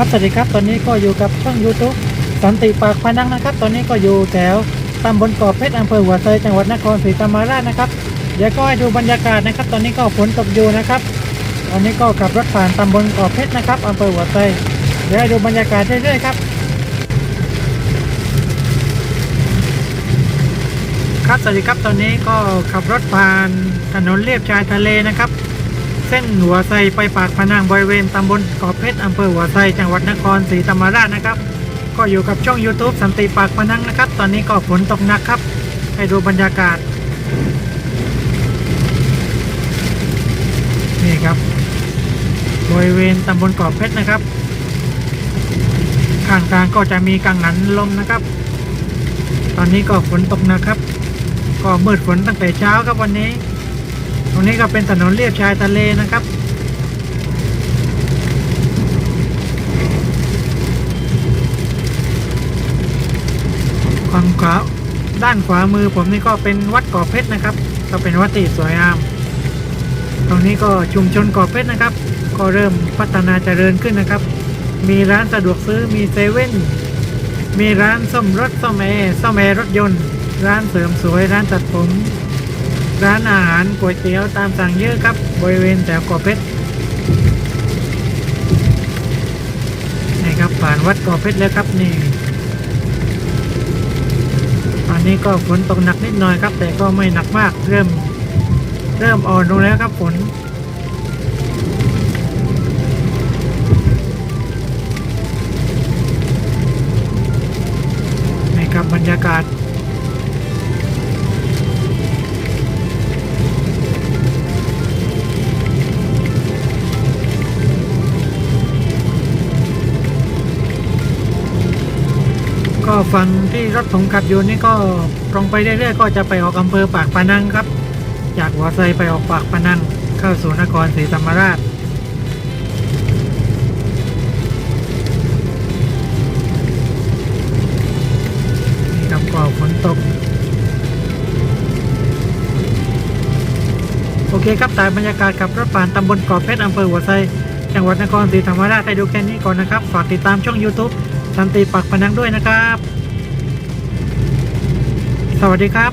ครับสวัสดีครับ ตอนนี้ก็อยู่กับช่อง YouTube สันติปากพนังนะครับ ตอนนี้ก็อยู่แถวตำบลเกาะเพชรอำเภอหัวไซจังหวัดนครศรีธรรมราชนะครับเดี๋ยวก็ให้ดูบรรยากาศนะครับ ตอนนี้ก็ฝนตกอยู่นะครับตอนนี้ก็ขับรถผ่านตำบลเกาะเพชรนะครับอำเภอหัวไซเดี๋ยวให้ดูบรรยากาศเรื่อยๆครับครับสวัสดีครับตอนนี้ก็ขับรถผ่านถนนเลียบชายทะเลนะครับ เส้นหัวไซไปปากพนังบริเวณตำบลเกาะเพชรอำเภอหัวไซจังหวัดนครศรีธรรมราชนะครับ ก็อยู่กับช่อง YouTube สันติปากพนังนะครับ ตอนนี้ก็ฝนตกหนักครับ ให้ดูบรรยากาศ นี่ครับบริเวณตำบลเกาะเพชรนะครับข้างทางก็จะมีกังหันลมนะครับ ตอนนี้ก็ฝนตกหนะครับ ก็มืดฝนตั้งแต่เช้าครับวันนี้ รงนี้ก็เป็นถนนเลียบชายทะเลนะครับ ฝั่งขวาด้านขวามือผมนี่ก็เป็นวัดเกาะเพชรนะครับ ก็เป็นวัดที่สวยงาม ตรงนี้ก็ชุมชนเกาะเพชรนะครับ ก็เริ่มพัฒนาเจริญขึ้นนะครับ มีร้านสะดวกซื้อมีเซเว่นมีร้านซ่อมรถซ่อมแอร์ซ่อมแอร์รถยนต์ ร้านเสริมสวยร้านตัดผม ร้านอาหารก๋วยเตี๋ยวตามสั่งเยอะครับ บริเวณแถวเกาะเพชรนี่ครับผ่านวัดเกาะเพชรแล้วครับนี่ตอนนี้ก็ฝนตกหนักนิดหน่อยครับ แต่ก็ไม่หนักมากเริ่มเริ่มอ่อนลงแล้วครับฝนนี่ครับบรรยากาศ ก็ฝั่งที่รถผมขับอยู่นี่ก็ตรงไปเรื่อยๆก็จะไปออกอำเภอปากปานังครับ จากหัวไซไปออกปากปานัง เข้าสู่นครศรีธรรมราชนี่ครับก็ฝนตก โอเคครับตามบรรยากาศขับรถผ่านตำบลเกาะเพชรอำเภอหัวไซจังหวัดนครศรีธรรมราชให้ดูแค่นี้ก่อนนะครับ ฝากติดตามช่อง YouTube สันติปักพนังด้วยนะครับ สวัสดีครับ